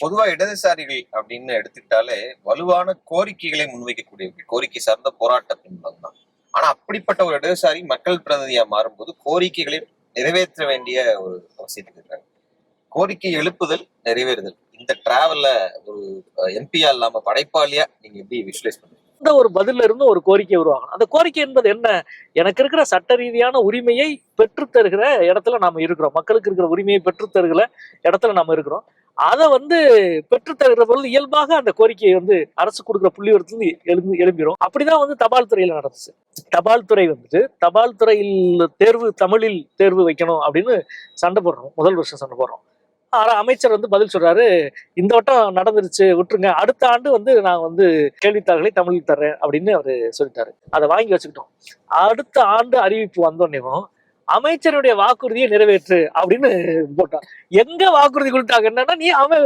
பொதுவா இடதுசாரிகள் அப்படின்னு எடுத்துக்கிட்டாலே வலுவான கோரிக்கைகளை முன்வைக்கக்கூடியவர்கள். கோரிக்கை சார்ந்த போராட்ட பின்பம் தான் ஆனா அப்படிப்பட்ட ஒரு இடதுசாரி மக்கள் பிரதிநிதியா மாறும்போது கோரிக்கைகளை நிறைவேற்ற வேண்டிய ஒரு அவசியத்துக்கு இருக்காங்க. கோரிக்கை எழுப்புதல் நிறைவேறுதல். இந்த டிராவல்ல ஒரு எம்பியா இல்லாம படைப்பாளியா நீங்க எப்படி விஷுவலைஸ் பண்ணுவீங்க அந்த ஒரு பதில இருந்து ஒரு கோரிக்கை உருவாகணும். அந்த கோரிக்கை என்பது என்ன? எனக்கு இருக்கிற சட்ட ரீதியான உரிமையை பெற்றுத்தருகிற இடத்துல நாம இருக்கிறோம். மக்களுக்கு இருக்கிற உரிமையை பெற்றுத்தருகிற இடத்துல நாம இருக்கிறோம். அதை வந்து பெற்று தருகிற பொழுது இயல்பாக அந்த கோரிக்கையை வந்து அரசு கொடுக்குற புள்ளிவரத்துல எழுந்து எழும்பிடும் அப்படிதான் வந்து தபால் துறையில நடந்துச்சு. தபால் துறை வந்துட்டு தபால் துறையில் தேர்வு தமிழில் தேர்வு வைக்கணும் அப்படின்னு சண்டை போடுறோம். முதல் வருஷம் சண்டை போடுறோம். ஆனா அமைச்சர் வந்து பதில் சொல்றாரு இந்த வட்டம் நடந்துருச்சு விட்டுருங்க. அடுத்த ஆண்டு வந்து நான் வந்து கேள்வித்தாள்களை தமிழில் தர்றேன் அப்படின்னு அவரு சொல்லிட்டாரு. அதை வாங்கி வச்சுக்கிட்டோம். அடுத்த ஆண்டு அறிவிப்பு வந்தோடனேவும் அமைச்சருடைய வாக்குறுதியை நிறைவேற்று அப்படின்னு போட்டான். எங்க வாக்குறுதி கொடுத்தாங்க என்னன்னா நீ அவன்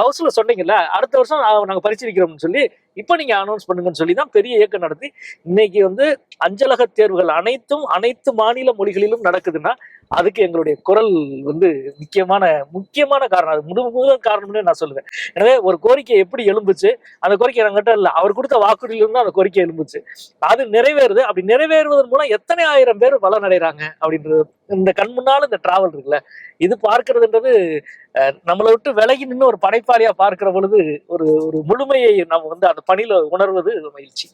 ஹவுஸ்ல சொன்னீங்கல்ல அடுத்த வருஷம் நாங்க பரிசீலிக்கிறோம்னு சொல்லி இப்ப நீங்க அனௌன்ஸ் பண்ணுங்கன்னு சொல்லி தான் பெரிய இயக்கம் நடத்தி இன்னைக்கு வந்து அஞ்சலக தேர்வுகள் அனைத்தும் அனைத்து மாநில மொழிகளிலும் நடக்குதுன்னா அதுக்கு எங்களுடைய குரல் வந்து முக்கியமான முக்கியமான காரணம். அது முழு முதல் காரணம்னு நான் சொல்லுவேன். எனவே ஒரு கோரிக்கை எப்படி எழும்புச்சு? அந்த கோரிக்கை என்கிட்ட இல்லை. அவர் கொடுத்த வாக்குறுதியிலிருந்து அந்த கோரிக்கை எழும்புச்சு. அது நிறைவேறுது. அப்படி நிறைவேறுவதன் மூலம் எத்தனை ஆயிரம் பேர் பலனடைறாங்க அப்படின்றது இந்த கண் முன்னால இந்த டிராவல் இருக்குல்ல இது பார்க்கறதுன்றது நம்மளை விட்டு விலகி நின்று ஒரு படைப்பாளியா பார்க்கிற பொழுது ஒரு ஒரு முழுமையை நம்ம வந்து அந்த பணியில உணர்வது மகிழ்ச்சி.